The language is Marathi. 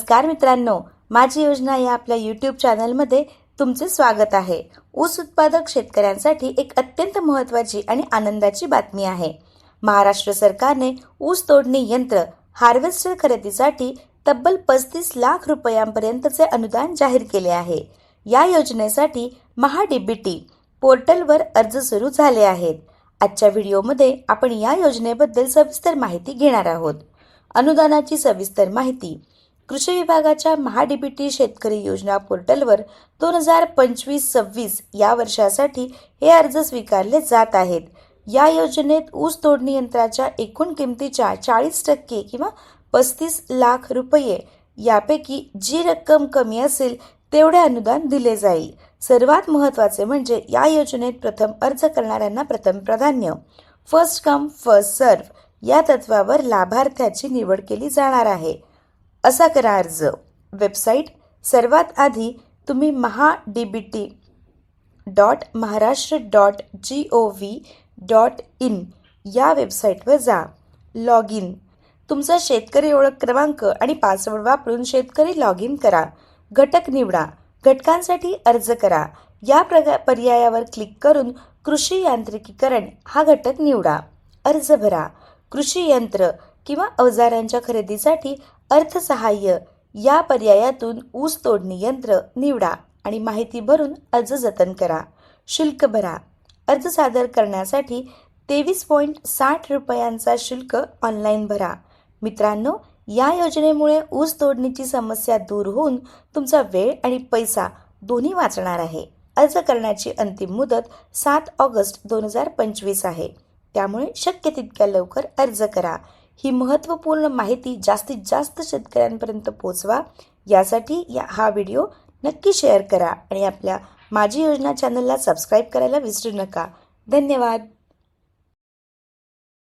नमस्कार मित्रांनो माझी योजना या आपल्या यूट्यूब चॅनलमध्ये तुमचे स्वागत आहे. ऊस उत्पादक शेतकऱ्यांसाठी एक अत्यंत महत्त्वाची आणि आनंदाची बातमी आहे. महाराष्ट्र सरकारने ऊस तोडणी यंत्र हार्वेस्टर खरेदीसाठी तब्बल पस्तीस लाख रुपयांपर्यंतचे अनुदान जाहीर केले आहे. या योजनेसाठी महाडीबीटी पोर्टलवर अर्ज सुरू झाले आहेत. आजच्या व्हिडिओमध्ये आपण या योजनेबद्दल सविस्तर माहिती घेणार आहोत. अनुदानाची सविस्तर माहिती कृषी विभागाच्या महाडीबीटी शेतकरी योजना पोर्टलवर दोन हजार पंचवीस सव्वीस या वर्षासाठी हे अर्ज स्वीकारले जात आहेत. या योजनेत ऊस तोडणी यंत्राच्या एकूण किमतीच्या चाळीस टक्के किंवा पस्तीस लाख रुपये यापैकी जी रक्कम कमी असेल तेवढे अनुदान दिले जाईल. सर्वात महत्त्वाचे म्हणजे या योजनेत प्रथम अर्ज करणाऱ्यांना प्रथम प्राधान्य फर्स्ट कम फर्स्ट सर्व या तत्वावर लाभार्थ्याची निवड केली जाणार आहे. असा करा अर्ज. वेबसाईट सर्वात आधी तुम्ही Maha D B T dot Maharashtra dot G O V dot in या वेबसाईटवर जा. Log in. तुमचा शेतकरी ओळख क्रमांक आणि पासवर्ड वापरून शेतकरी लॉग इन करा. घटक निवडा. घटकांसाठी अर्ज करा. या प्रग पर्यायावर क्लिक करून कृषी यांत्रिकीकरण हा घटक निवडा. अर्ज भरा. कृषी यंत्र किंवा अवजारांच्या खरेदीसाठी अर्थसहाय्य या पर्यायातून ऊस तोडणी यंत्र निवडा आणि माहिती भरून अर्ज जतन करा. शुल्क भरा. अर्ज सादर करण्यासाठी तेवीस पॉईंट साठ रुपयांचा शुल्क ऑनलाईन भरा. मित्रांनो या योजनेमुळे ऊस तोडणीची समस्या दूर होऊन तुमचा वेळ आणि पैसा दोन्ही वाचणार आहे. अर्ज करण्याची अंतिम मुदत सात ऑगस्ट दोन हजार पंचवीस आहे. त्यामुळे शक्य तितक्या लवकर अर्ज करा. ही महत्त्वपूर्ण माहिती जास्तीत जास्त शेतकऱ्यांपर्यंत पोचवा यासाठी या हा व्हिडिओ नक्की शेअर करा आणि आपल्या माझी योजना चॅनलला सबस्क्राईब करायला विसरू नका. धन्यवाद.